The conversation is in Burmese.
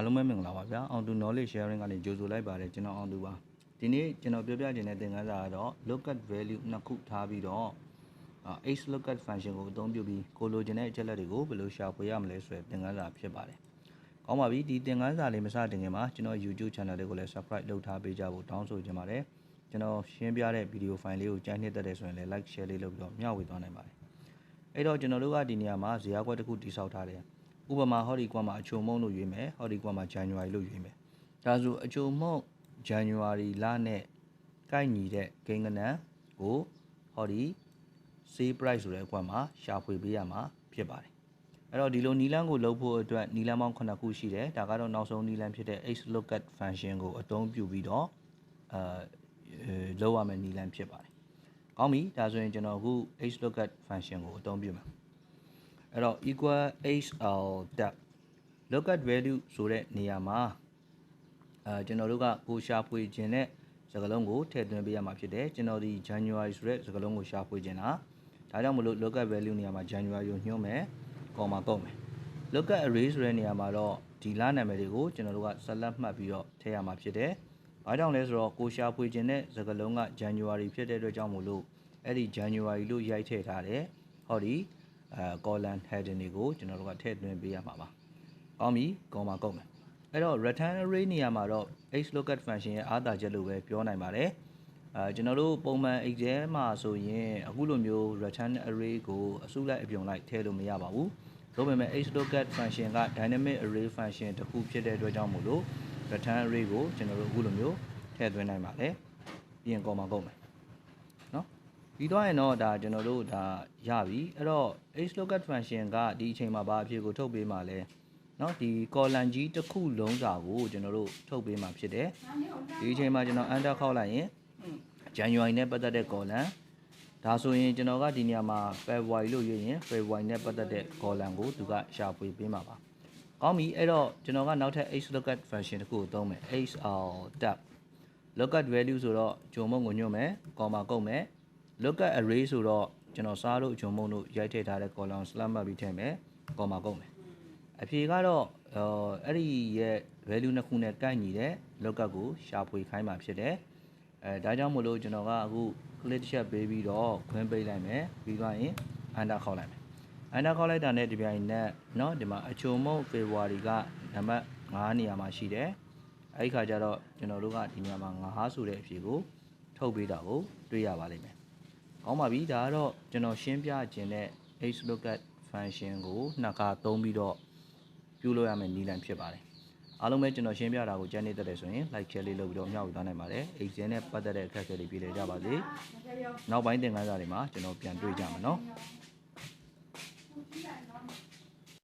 အားလုံးပဲမင်္ဂလာပါဗျာအောင်သူ knowledge sharing ကနေကြိုဆိုလိုက်ပါတယ်ကျွန်တော်အောင်သူပါဒီနေ့ကျွန်တော်ပြောပြချင်တဲ့သင်ခန်းစာကတော့ look at value နှစ်ခုထားပြီးတော့အာ h look at function ကိုအသုံးပြုပြီးကိုလိုချင်တဲ့အချက်လက်တွေကိုဘယ်လိုရှာဖွေရမလဲဆိုတဲ့သင်ခန်းစာဖြစ်ပါတယ်ကောင်းပါပြီဒီသင်ခန်းစာလေးမစတင်ခင်မှာကျွန်တော် YouTube channel လေးကိုလည်း subscribe လုပ်ထားပေးကြဖို့တောင်းဆိုချင်ပါတယ်ကျွန်တော်ရှင်းပြတဲ့ video file လေးကိုကြိုက်နှစ်သက်တယ်ဆိုရင်လည်း like share လေးလုပ်ပြီးတော့မျှဝေသွားနိုင်ပါတယ်အဲ့တော့ကျွန်တော်တို့ကဒီနေရာမှာဇာတ်ကွက်တစ်ခုတိစောက်ထားတယ် ဥပမာဟောဒီကွာမှာအချုံမုံလို့ရွေးမယ်ဟောဒီကွာမှာဇန်နဝါရီလို့ရွေးမယ်ဒါဆိုအချုံမုံဇန်နဝါရီလနဲ့ကိုက်ညီတဲ့ကိန်းကနန်းကိုဟောဒီ save price ဆိုတဲ့ကွာမှာရှာဖွေပေးရမှာဖြစ်ပါတယ်အဲ့တော့ဒီလိုနီလန်းကိုလုပ်ဖို့အတွက်နီလန်းပေါင်း9ခုရှိတယ်ဒါကတော့နောက်ဆုံးနီလန်းဖြစ်တဲ့ h lookup function ကိုအသုံးပြုပြီးတော့အဲလုပ်ရမယ့်နီလန်းဖြစ်ပါတယ်ကောင်းပြီဒါဆိုရင်ကျွန်တော်အခု h lookup function ကိုအသုံးပြုမယ် အဲ့တော့ equal hl tab look at value ဆိုတဲ့နေရာမှာအဲကျွန်တော်တို့ကကိုရှာဖွေခြင်းတဲ့စကားလုံးကိုထည့်သွင်းပေးရမှာဖြစ်တယ်ကျွန်တော်ဒီ January ဆိုတဲ့စကားလုံးကိုရှာဖွေခြင်းတာဒါကြောင့်မလို့ look at value နေရာမှာ January ကိုညွှန်းမယ် comma ကုတ်မယ် look at array ဆိုတဲ့နေရာမှာတော့ဒီလနာမည်တွေကိုကျွန်တော်တို့ကဆက်လက်မှတ်ပြီးတော့ထည့်ရမှာဖြစ်တယ်ဘာကြောင့်လဲဆိုတော့ကိုရှာဖွေခြင်းတဲ့စကားလုံးက January ဖြစ်တဲ့အတွက်ကြောင့်မို့လို့အဲ့ဒီ January လို့ရိုက်ထည့်ထားတယ်ဟောဒီ အဲ column heading တွေကိုကျွန်တော်တို့ကထည့်သွင်းပေးရမှာပါ။ကောင်းပြီ။ comma ကုန်မယ်။အဲ့တော့ return array နေရာမှာတော့ xlookup function ရဲ့အားသာချက်လို့ပဲပြောနိုင်ပါတယ်။အဲကျွန်တော်တို့ပုံမှန် Excel မှာဆိုရင်အခုလိုမျိုး return array ကိုအစုလိုက်အပြုံလိုက်ထည့်လို့မရပါဘူး။ဒါပေမဲ့ xlookup function က dynamic array function တစ်ခုဖြစ်တဲ့အတွက်ကြောင့်မို့လို့ return array ကိုကျွန်တော်တို့အခုလိုမျိုးထည့်သွင်းနိုင်ပါတယ်။ပြီးရင် comma ကုန်မယ်။နော် ပြီးတော့ရင်တော့ဒါကျွန်တော်တို့ဒါရပြီအဲ့တော့ h lookup function ကဒီအချိန်မှာဘာအဖြစ်ကိုထုတ်ပေးမှာလဲเนาะဒီ column ကြီးတစ်ခုလုံးစာကိုကျွန်တော်တို့ထုတ်ပေးမှာဖြစ်တယ်ဒီအချိန်မှာကျွန်တော် enter ခောက်လိုက်ရင် January နဲ့ပတ်သက်တဲ့ column ဒါဆိုရင်ကျွန်တော်ကဒီနေရာမှာ February လို့ရွေးရင် February နဲ့ပတ်သက်တဲ့ column ကိုသူကရှာဖွေပေးမှာပါကောင်းပြီအဲ့တော့ကျွန်တော်ကနောက်ထပ် h lookup function တစ်ခုကိုသုံးမယ် hr tab lookup value ဆိုတော့ဂျုံမုံကိုညွှန်မယ် comma ကုတ်မယ် lookup array ဆိုတော့ကျွန်တော်စားလို့ဂျုံမုံတို့ရိုက်ထည့်ထားတဲ့ column slam မှတ်ပြီးထည့်မယ် comma ကုတ်မယ်အဖြေကတော့အော်အဲ့ဒီရဲ့ value နှစ်ခုနဲ့ကိုက်ညီတဲ့ lookup ကိုရှာဖွေခိုင်းမှာဖြစ်တယ်အဲဒါကြောင့်မို့လို့ကျွန်တော်ကအခု click ချက်ပေးပြီးတော့ခွင့်ပေးလိုက်မယ်ပြီးသွားရင် enter ခေါက်လိုက်မယ် enter ခေါက်လိုက်တာနဲ့ဒီပြိုင်နက်เนาะဒီမှာအချုံမုံ February ကနံပါတ်9နေရာမှာရှိတယ်အဲ့ဒီခါကျတော့ကျွန်တော်တို့ကဒီနေရာမှာ9ဆိုတဲ့အဖြေကိုထုတ်ပေးတာကိုတွေ့ရပါလိမ့်မယ် ကောင်းပါပြီဒါကတော့ကျွန်တော်ရှင်းပြခြင်းတဲ့ h lookup function ကိုနှစ်ခါသုံးပြီးတော့ပြုလုပ်ရမယ့်နည်းလမ်းဖြစ်ပါတယ်အားလုံးပဲကျွန်တော်ရှင်းပြတာကိုကြမ်းနေတတ်တယ်ဆိုရင် like share လေးလုပ်ပြီးတော့မျှဝေသားနိုင်ပါတယ် exam နဲ့ပတ်သက်တဲ့အခက်အခဲတွေပြေလည်ကြပါစေနောက်ပိုင်းသင်ခန်းစာတွေမှာကျွန်တော်ပြန်တွေ့ကြမယ်နော်